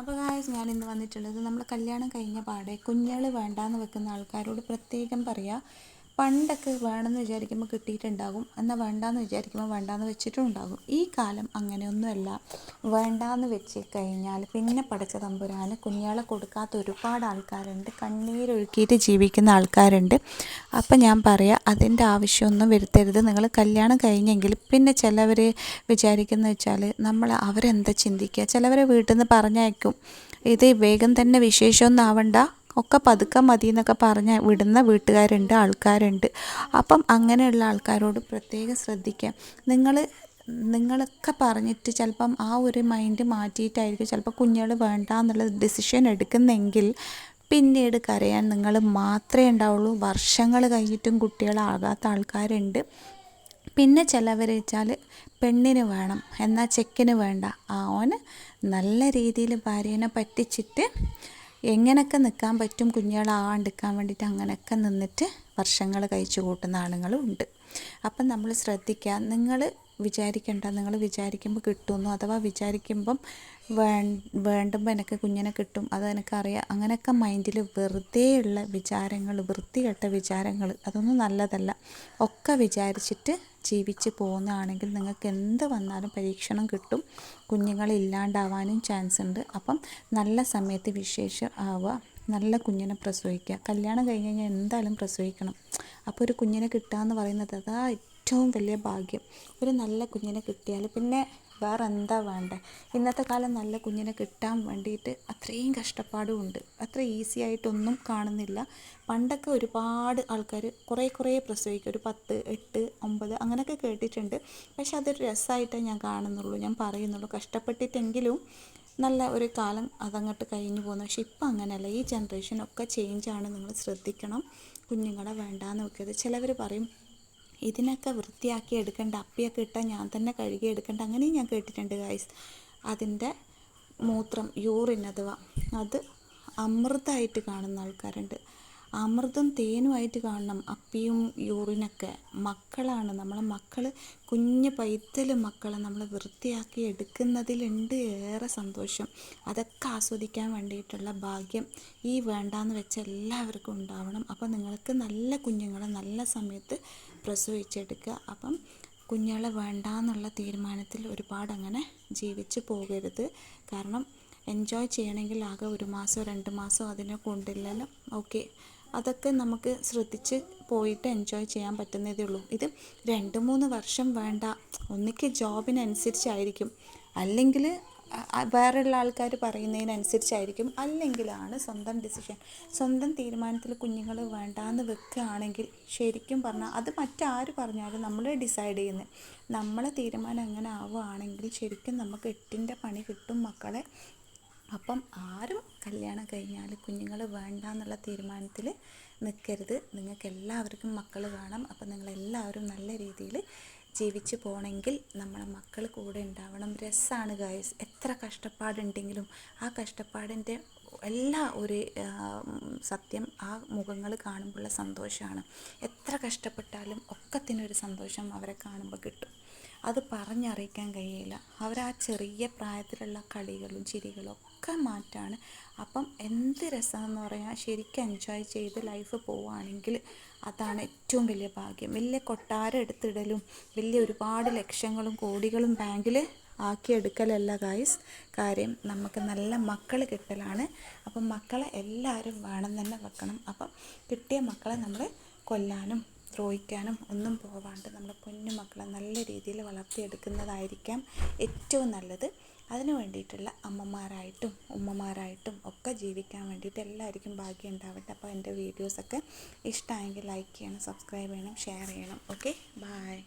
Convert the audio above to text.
അപ്പോൾ ഗായസ് ഞാൻ ഇന്ന് വന്നിട്ടുള്ളത് നമ്മൾ കല്യാണം കഴിഞ്ഞ പാടെ കുഞ്ഞുങ്ങൾ വേണ്ടാന്ന് വെക്കുന്ന ആൾക്കാരോട് പ്രത്യേകം പറയാം. പണ്ടൊക്കെ വേണമെന്ന് വിചാരിക്കുമ്പോൾ കിട്ടിയിട്ടുണ്ടാകും. എന്നാൽ വേണ്ടാന്ന് വിചാരിക്കുമ്പോൾ വേണ്ടാന്ന് വെച്ചിട്ടുണ്ടാകും ഈ കാലം അങ്ങനെയൊന്നുമല്ല. വേണ്ടാന്ന് വെച്ച് കഴിഞ്ഞാൽ പിന്നെ പഠിച്ച തമ്പുരാന് കുഞ്ഞുങ്ങളെ കൊടുക്കാത്ത ഒരുപാട് ആൾക്കാരുണ്ട്. കണ്ണീരൊഴുക്കിയിട്ട് ജീവിക്കുന്ന ആൾക്കാരുണ്ട്. അപ്പം ഞാൻ പറയാം അതിന്റെ ആവശ്യമൊന്നും വരുത്തരുത്. നിങ്ങൾ കല്യാണം കഴിഞ്ഞെങ്കിൽ പിന്നെ ചിലവർ വിചാരിക്കുന്ന വെച്ചാൽ നമ്മൾ അവരെന്താ ചിന്തിക്കുക? ചിലവരെ വീട്ടിൽ നിന്ന് പറഞ്ഞയക്കും ഇത് വേഗം തന്നെ വിശേഷമൊന്നും ആവണ്ട. ഒക്കെ പതുക്കെ മതി എന്നൊക്കെ പറഞ്ഞ് വിടുന്ന വീട്ടുകാരുണ്ട് ആൾക്കാരുണ്ട്. അപ്പം അങ്ങനെയുള്ള ആൾക്കാരോട് പ്രത്യേകം ശ്രദ്ധിക്കുക നിങ്ങൾ നിങ്ങളൊക്കെ പറഞ്ഞിട്ട് ചിലപ്പം ആ ഒരു മൈൻഡ് മാറ്റിയിട്ടായിരിക്കും ചിലപ്പോൾ കുഞ്ഞുങ്ങൾ വേണ്ട എന്നുള്ള ഡിസിഷൻ എടുക്കുന്നെങ്കിൽ പിന്നീട് കരയാൻ നിങ്ങൾ മാത്രമേ ഉണ്ടാവുള്ളൂ. വർഷങ്ങൾ കഴിഞ്ഞിട്ടും കുട്ടികളാകാത്ത ആൾക്കാരുണ്ട്. പിന്നെ ചിലവർ വെച്ചാൽ പെണ്ണിന് വേണം എന്നാൽ ചെക്കിന് വേണ്ട. ആ ഓന് നല്ല രീതിയിൽ ഭാര്യനെ പറ്റിച്ചിട്ട് എങ്ങനെയൊക്കെ നിൽക്കാൻ പറ്റും കുഞ്ഞുങ്ങളാവാണ്ടിരിക്കാൻ വേണ്ടിയിട്ട് അങ്ങനെയൊക്കെ നിന്നിട്ട് വർഷങ്ങൾ കഴിച്ചു കൂട്ടുന്ന ആളുകളും ഉണ്ട്. അപ്പം നമ്മൾ ശ്രദ്ധിക്കുക നിങ്ങൾ വിചാരിക്കേണ്ട നിങ്ങൾ വിചാരിക്കുമ്പോൾ കിട്ടുമെന്നോ അഥവാ വിചാരിക്കുമ്പം വേ വേണ്ടുമ്പോൾ എനിക്ക് കുഞ്ഞിനെ കിട്ടും അത് എനിക്കറിയാം അങ്ങനെയൊക്കെ മൈൻഡിൽ വെറുതെയുള്ള വിചാരങ്ങൾ വൃത്തികെട്ട വിചാരങ്ങൾ അതൊന്നും നല്ലതല്ല. ഒക്കെ വിചാരിച്ചിട്ട് ജീവിച്ച് പോകുന്നതാണെങ്കിൽ നിങ്ങൾക്ക് എന്ത് വന്നാലും പരീക്ഷണം കിട്ടും. കുഞ്ഞുങ്ങളില്ലാണ്ടാവാനും ചാൻസ് ഉണ്ട്. അപ്പം നല്ല സമയത്ത് വിശേഷം ആവുക. നല്ല കുഞ്ഞിനെ പ്രസവിക്കുക. കല്യാണം കഴിഞ്ഞ് കഴിഞ്ഞാൽ എന്തായാലും പ്രസവിക്കണം. അപ്പോൾ ഒരു കുഞ്ഞിനെ കിട്ടുക എന്ന് പറയുന്നത് അതാ ഏറ്റവും വലിയ ഭാഗ്യം. ഒരു നല്ല കുഞ്ഞിനെ കിട്ടിയാൽ പിന്നെ വേറെ എന്താ വേണ്ടേ? ഇന്നത്തെ കാലം നല്ല കുഞ്ഞിനെ കിട്ടാൻ വേണ്ടിയിട്ട് അത്രയും കഷ്ടപ്പാടും ഉണ്ട് അത്ര ഈസി ആയിട്ടൊന്നും കാണുന്നില്ല. പണ്ടൊക്കെ ഒരുപാട് ആൾക്കാർ കുറേ കുറേ പ്രസവിക്കും. ഒരു പത്ത് എട്ട് ഒമ്പത് അങ്ങനെയൊക്കെ കേട്ടിട്ടുണ്ട്. പക്ഷെ അതൊരു രസമായിട്ടേ ഞാൻ കാണുന്നുള്ളൂ. ഞാൻ പറയുന്നുള്ളൂ. കഷ്ടപ്പെട്ടിട്ടെങ്കിലും നല്ല ഒരു കാലം അതങ്ങോട്ട് കഴിഞ്ഞു പോകുന്നു പക്ഷെ ഇപ്പം അങ്ങനെയല്ല. ഈ ജനറേഷനൊക്കെ ചേഞ്ചാണ് നിങ്ങൾ ശ്രദ്ധിക്കണം. കുഞ്ഞുങ്ങളെ വേണ്ടാന്ന് നോക്കിയത് ചിലവർ പറയും ഇതിനൊക്കെ വൃത്തിയാക്കി എടുക്കേണ്ട അപ്പിയൊക്കെ ഇട്ടാൽ ഞാൻ തന്നെ കഴുകി എടുക്കേണ്ട അങ്ങനെയും ഞാൻ കേട്ടിട്ടുണ്ട് ഗൈസ് അതിന്റെ മൂത്രം യൂറിൻ അഥവാ അത് അമൃതമായിട്ട് കാണുന്ന ആൾക്കാരുണ്ട്. അമൃതം തേനുമായിട്ട് കാണണം അപ്പിയും യൂറിനൊക്കെ മക്കളാണ് നമ്മളെ മക്കൾ കുഞ്ഞ് പൈത്തൽ മക്കളെ നമ്മൾ വൃത്തിയാക്കി എടുക്കുന്നതിലുണ്ട് ഏറെ സന്തോഷം. അതൊക്കെ ആസ്വദിക്കാൻ വേണ്ടിയിട്ടുള്ള ഭാഗ്യം ഈ വേണ്ടാന്ന് വെച്ച എല്ലാവർക്കും ഉണ്ടാവണം. അപ്പോൾ നിങ്ങൾക്ക് നല്ല കുഞ്ഞുങ്ങളെ നല്ല സമയത്ത് പ്രസവിച്ചെടുക്കുക അപ്പം കുഞ്ഞുങ്ങളെ വേണ്ടാന്നുള്ള തീരുമാനത്തിൽ ഒരുപാട് അങ്ങനെ ജീവിച്ച് പോകരുത്. കാരണം എൻജോയ് ചെയ്യണമെങ്കിൽ ആകെ ഒരു മാസമോ രണ്ട് മാസമോ അതിനെ കൊണ്ടില്ലല്ലോ. ഓക്കെ അതൊക്കെ നമുക്ക് ശ്രദ്ധിച്ച് പോയിട്ട് എൻജോയ് ചെയ്യാൻ പറ്റുന്നതേ ഉള്ളൂ. ഇത് രണ്ട് മൂന്ന് വർഷം വേണ്ട. ഒന്നിക്ക് ജോബിനനുസരിച്ചായിരിക്കും അല്ലെങ്കിൽ വേറെയുള്ള ആൾക്കാർ പറയുന്നതിനനുസരിച്ചായിരിക്കും. അല്ലെങ്കിലാണ് സ്വന്തം ഡിസിഷൻ സ്വന്തം തീരുമാനത്തിൽ കുഞ്ഞുങ്ങൾ വേണ്ടാന്ന് വെക്കുകയാണെങ്കിൽ ശരിക്കും പറഞ്ഞാൽ അത് മറ്റാര് പറഞ്ഞാലും നമ്മൾ ഡിസൈഡ് ചെയ്യുന്നത് നമ്മളെ തീരുമാനം അങ്ങനെ ആവുകയാണെങ്കിൽ ശരിക്കും നമുക്ക് എട്ടിന്റെ പണി കിട്ടും മക്കളെ. അപ്പം ആരും കല്യാണം കഴിഞ്ഞാൽ കുഞ്ഞുങ്ങൾ വേണ്ട എന്നുള്ള തീരുമാനത്തിൽ നിൽക്കരുത് നിങ്ങൾക്ക് എല്ലാവർക്കും മക്കൾ വേണം. അപ്പം നിങ്ങളെല്ലാവരും നല്ല രീതിയിൽ ജീവിച്ച് പോകണമെങ്കിൽ നമ്മളെ മക്കൾ കൂടെ ഉണ്ടാവണം. രസമാണ് ഗായസ് എത്ര കഷ്ടപ്പാടുണ്ടെങ്കിലും ആ കഷ്ടപ്പാടിന്റെ എല്ലാ ഒരു സത്യം ആ മുഖങ്ങൾ കാണുമ്പോഴുള്ള സന്തോഷമാണ് എത്ര കഷ്ടപ്പെട്ടാലും ഒക്കത്തിനൊരു സന്തോഷം അവരെ കാണുമ്പോൾ കിട്ടും. അത് പറഞ്ഞറിയിക്കാൻ കഴിയില്ല. അവർ ആ ചെറിയ പ്രായത്തിലുള്ള കളികളും ചിരികളും ഒക്കെ മാറ്റാണ്. അപ്പം എന്ത് രസമെന്ന് പറയാൻ ശരിക്കും എൻജോയ് ചെയ്ത് ലൈഫ് പോവുകയാണെങ്കിൽ അതാണ് ഏറ്റവും വലിയ ഭാഗ്യം. വലിയ കൊട്ടാരം എടുത്തിടലും വലിയ ഒരുപാട് ലക്ഷങ്ങളും കോടികളും ബാങ്കിൽ ആക്കിയെടുക്കലല്ല ഗായ്സ് കാര്യം നമുക്ക് നല്ല മക്കൾ കിട്ടലാണ്. അപ്പം മക്കളെ എല്ലാവരും വേണം തന്നെ വെക്കണം. അപ്പം കിട്ടിയ മക്കളെ നമ്മൾ കൊല്ലാനും ദ്രോഹിക്കാനും ഒന്നും പോവാണ്ട് നമ്മുടെ കുഞ്ഞു മക്കളെ നല്ല രീതിയിൽ വളർത്തിയെടുക്കുന്നതായിരിക്കാം ഏറ്റവും നല്ലത്. അതിനു വേണ്ടിയിട്ടുള്ള അമ്മമാരായിട്ടും ഉമ്മമാരായിട്ടും ഒക്കെ ജീവിക്കാൻ വേണ്ടിയിട്ട് എല്ലാവർക്കും ഭാഗ്യം ഉണ്ടാവട്ടെ. അപ്പോൾ എന്റെ വീഡിയോസൊക്കെ ഇഷ്ടമായെങ്കിൽ ലൈക്ക് ചെയ്യണം സബ്സ്ക്രൈബ് ചെയ്യണം ഷെയർ ചെയ്യണം. Okay bye